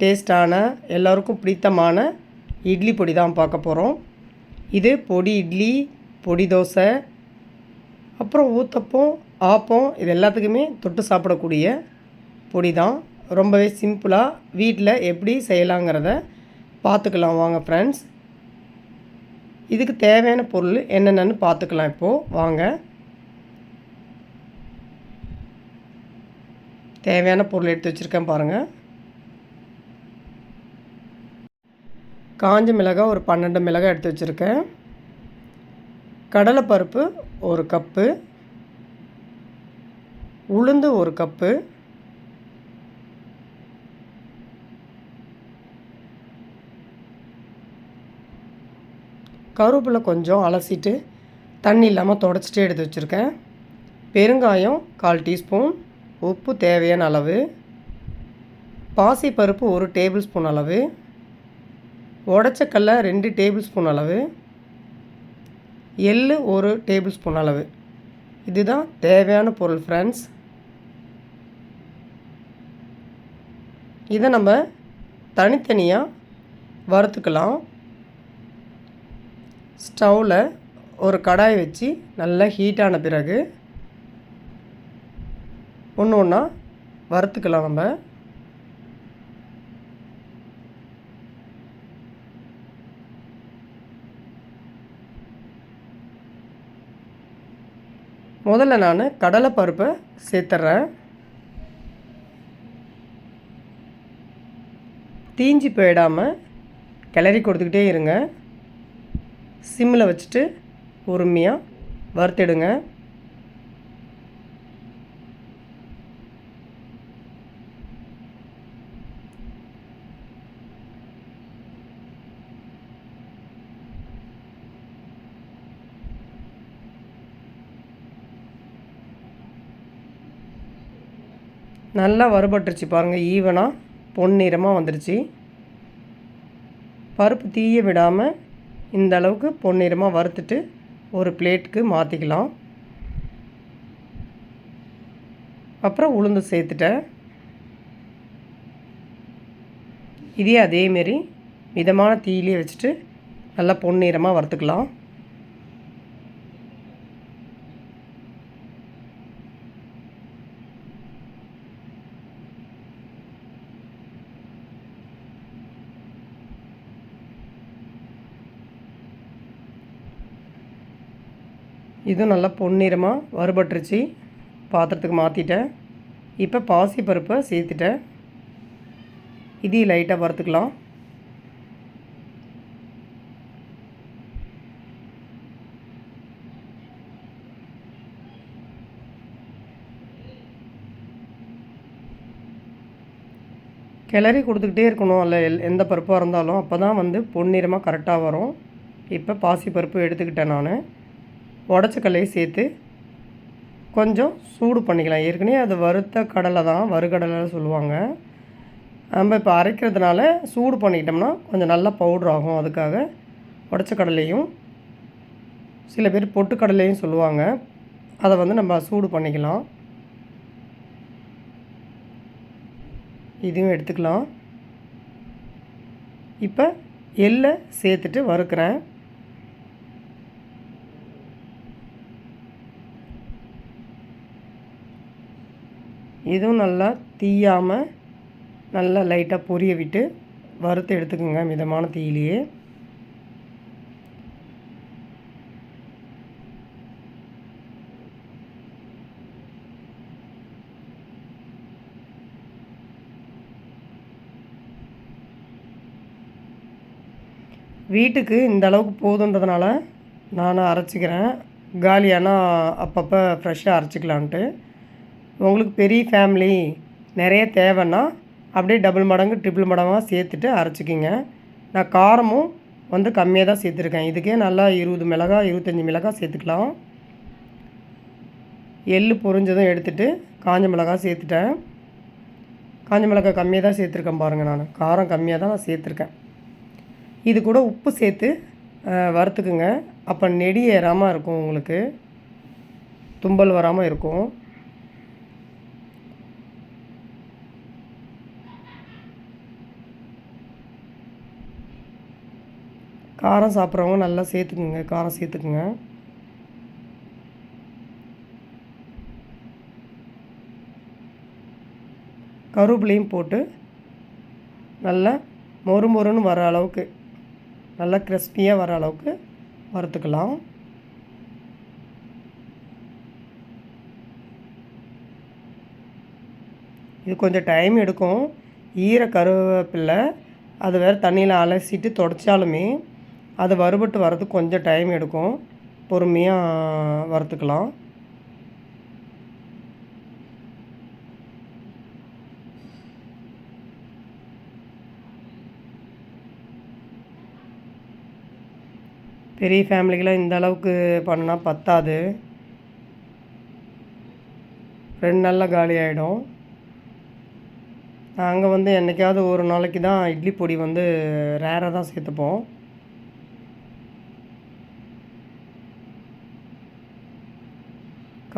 டேஸ்டான எல்லோருக்கும் பிடித்தமான இட்லி பொடி தான் பார்க்க போகிறோம் இது பொடி இட்லி பொடி தோசை அப்புறம் ஊத்தப்பம் ஆப்பம் இது எல்லாத்துக்குமே தொட்டு சாப்பிடக்கூடிய பொடி தான். ரொம்பவே சிம்பிளாக வீட்டில் எப்படி செய்யலாங்கிறத பார்த்துக்கலாம் வாங்க ஃப்ரெண்ட்ஸ் இதுக்கு தேவையான பொருள் என்னென்னு பார்த்துக்கலாம் இப்போது வாங்க. தேவையான பொருள் எடுத்து வச்சுருக்கேன் பாருங்கள் காஞ்ச மிளகாய் ஒரு பன்னெண்டு மிளகாய் எடுத்து வச்சுருக்கேன். கடலைப்பருப்பு ஒரு கப்பு. உளுந்து ஒரு கப்பு. கருவேப்பிலை கொஞ்சம் அலசிட்டு தண்ணி இல்லாமல் தொடச்சிட்டே எடுத்து வச்சுருக்கேன். பெருங்காயம் கால் டீஸ்பூன். உப்பு தேவையான அளவு. பாசிப்பருப்பு ஒரு டேபிள் ஸ்பூன் அளவு. உடச்சக்கல்ல ரெண்டு டேபிள் ஸ்பூன் அளவு. எள் ஒரு டேபிள் ஸ்பூன் அளவு. இதுதான் தேவையான பொருள் ஃப்ரெண்ட்ஸ் இதை நம்ம தனித்தனியாக வறுத்துக்கலாம். ஸ்டவ்வில் ஒரு கடாய் வச்சு நல்லா ஹீட்டான பிறகு ஒன்று ஒன்றா வறுத்துக்கலாம் நம்ம. முதல்ல நான் கடலை பருப்பை சேர்த்துட்றேன் தீஞ்சி போயிடாமல் கிளறி கொடுத்துக்கிட்டே இருங்க. சிம்மில் வச்சுட்டு பொறுமையாக வறுத்துடுங்க. நல்லா வறுபட்டுருச்சு பாருங்கள் ஈவனாக பொன்னிறமாக வந்துருச்சு. பருப்பு தீய விடாமல் இந்த அளவுக்கு பொன்னிறமாக வறுத்துட்டு ஒரு பிளேட்டுக்கு மாற்றிக்கலாம் அப்புறம் உளுந்து சேர்த்துட்டேன். இதே அதேமாரி மிதமான தீயிலே வச்சுட்டு நல்லா பொன்னிறமாக வறுத்துக்கலாம். இதுவும் நல்லா பொன்னிறமாக வறுபட்டுருச்சு. பாத்திரத்துக்கு மாற்றிட்டேன் இப்போ பாசி பருப்பை சேர்த்துட்டேன். இதையும் லைட்டாக வறுத்துக்கலாம். கிளறி கொடுத்துக்கிட்டே இருக்கணும். அல்ல எல் எந்த பருப்பாக இருந்தாலும் அப்போ தான் வந்து பொன்னிறமாக கரெக்டாக வரும். இப்போ பாசி பருப்பு எடுத்துக்கிட்டேன் நான். உடச்சக்கல்லையும் சேர்த்து கொஞ்சம் சூடு பண்ணிக்கலாம். ஏற்கனவே அது வறுத்த கடலை தான் வறுகடலை சொல்லுவாங்க. நம்ம இப்போ அரைக்கிறதுனால சூடு பண்ணிக்கிட்டோம்னா கொஞ்சம் நல்லா பவுட்ரு ஆகும். அதுக்காக உடச்ச கடலையும் சில பேர் பொட்டுக்கடலையும் சொல்லுவாங்க. அதை வந்து நம்ம சூடு பண்ணிக்கலாம். இதையும் எடுத்துக்கலாம். இப்போ எள்ளை சேர்த்துட்டு வறுக்கிறேன். இதுவும் நல்லா தீயாமல் நல்லா லைட்டாக பொரிய விட்டு வறுத்து எடுத்துக்கோங்க மிதமான தீயிலேயே. வீட்டுக்கு இந்த அளவுக்கு போதுன்றதுனால நான் அரைச்சிக்கிறேன். காலியானால் அப்பப்போ ஃப்ரெஷ்ஷாக அரைச்சிக்கலான்ட்டு. உங்களுக்கு பெரிய ஃபேமிலி நிறைய தேவைன்னா அப்படியே டபுள் மடங்கு ட்ரிபிள் மடங்காக சேர்த்துட்டு அரைச்சிக்கிங்க. நான் காரமும் வந்து கம்மியாக தான் சேர்த்துருக்கேன். இதுக்கே நல்லா இருபது மிளகாய் இருபத்தஞ்சி மிளகாய் சேர்த்துக்கலாம். எள்ளு பொறிஞ்சதும் எடுத்துகிட்டு காஞ்ச மிளகாய் சேர்த்துட்டேன். காஞ்ச மிளகாய் கம்மியாக தான் சேர்த்துருக்கேன் பாருங்கள் நான். காரம் கம்மியாக தான் நான் சேர்த்துருக்கேன். இது கூட உப்பு சேர்த்து வறுத்துக்குங்க. அப்போ நெடி ஏறாமல் இருக்கும் உங்களுக்கு. தும்பல் வராமல் இருக்கும். காரம் சாப்பிட்றவங்க நல்லா சேர்த்துக்குங்க காரம் சேர்த்துக்குங்க. கருவேப்பிலையும் போட்டு நல்லா மொறு மொறுன்னு வர அளவுக்கு நல்லா கிறிஸ்பியாக வர அளவுக்கு வறுத்துக்கலாம். இது கொஞ்சம் டைம் எடுக்கும். ஈர கருவேப்பில்லை அது வேறு தண்ணியில் அலசிட்டு தொடச்சாலுமே அது வறுபட்டு வரதுக்கு கொஞ்சம் டைம் எடுக்கும். பொறுமையாக வறுத்துக்கலாம். பெரிய ஃபேமிலிக்கெலாம் இந்த அளவுக்கு பண்ணால் பத்தாது. ரெண்டு நாளில் காலி ஆகிடும் நாங்கள் வந்து என்றைக்காவது ஒரு நாளைக்கு தான் இட்லி பொடி வந்து ரேராக தான் சேர்த்துப்போம்.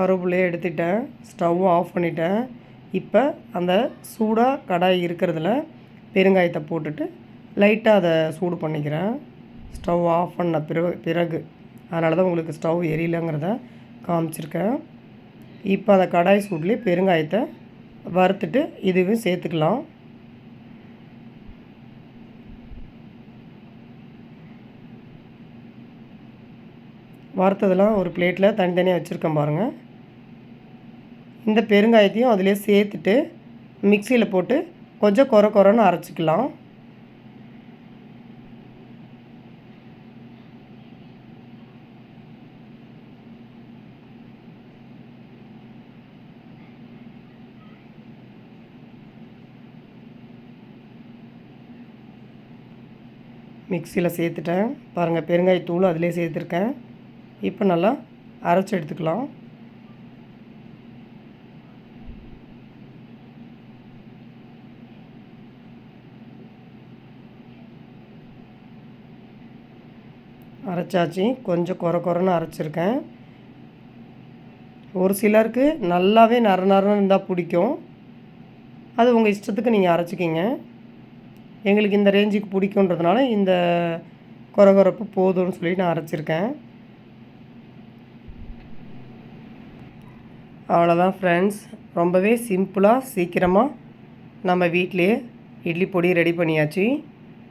கருவேப்பிலையே எடுத்துட்டேன் ஸ்டவ்வும் ஆஃப் பண்ணிட்டேன். இப்போ அந்த சூடாக கடாய் இருக்கிறதுல பெருங்காயத்தை போட்டுட்டு லைட்டாக அதை சூடு பண்ணிக்கிறேன். ஸ்டவ் ஆஃப் பண்ண பிறகு பிறகு. அதனால தான் உங்களுக்கு ஸ்டவ் எரியலங்கிறத காமிச்சிருக்கேன். இப்போ அந்த கடாய் சூட்லேயே பெருங்காயத்தை வறுத்துட்டு இதுவும் சேர்த்துக்கலாம். வறுத்ததெல்லாம் ஒரு பிளேட்டில் தனித்தனியாக வச்சுருக்கேன் பாருங்கள் இந்த பெருங்காயத்தையும் அதிலே சேர்த்துட்டு மிக்சியில் போட்டு கொஞ்சம் குறை குறைன்னு அரைச்சிக்கலாம். மிக்சியில் சேர்த்துட்டேன். பாருங்கள் பெருங்காயத்தூள் அதிலே சேர்த்துருக்கேன். இப்போ நல்லா அரைச்சி எடுத்துக்கலாம். அரைச்சாச்சு. கொஞ்சம் குறை குறைன்னு அரைச்சிருக்கேன். ஒரு சிலருக்கு நல்லாவே நர நரன்னு இருந்தால் பிடிக்கும். அது உங்கள் இஷ்டத்துக்கு நீங்கள் அரைச்சிக்கிங்க. எங்களுக்கு இந்த ரேஞ்சுக்கு பிடிக்குன்றதுனால இந்த குறகுறப்பு போதும்னு சொல்லி நான் அரைச்சிருக்கேன். அவ்வளோதான் ஃப்ரெண்ட்ஸ் ரொம்பவே சிம்பிளாக சீக்கிரமாக நம்ம வீட்டிலே இட்லி பொடி ரெடி பண்ணியாச்சு.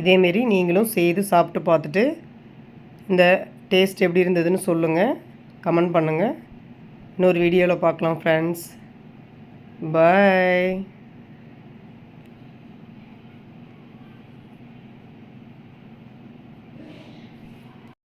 இதேமாரி நீங்களும் செய்து சாப்பிட்டு பார்த்துட்டு இந்த டேஸ்ட் எப்படி இருந்ததுன்னு சொல்லுங்கள் கமெண்ட் பண்ணுங்கள் இன்னொரு வீடியோவில் பார்க்கலாம் ஃப்ரெண்ட்ஸ் பாய்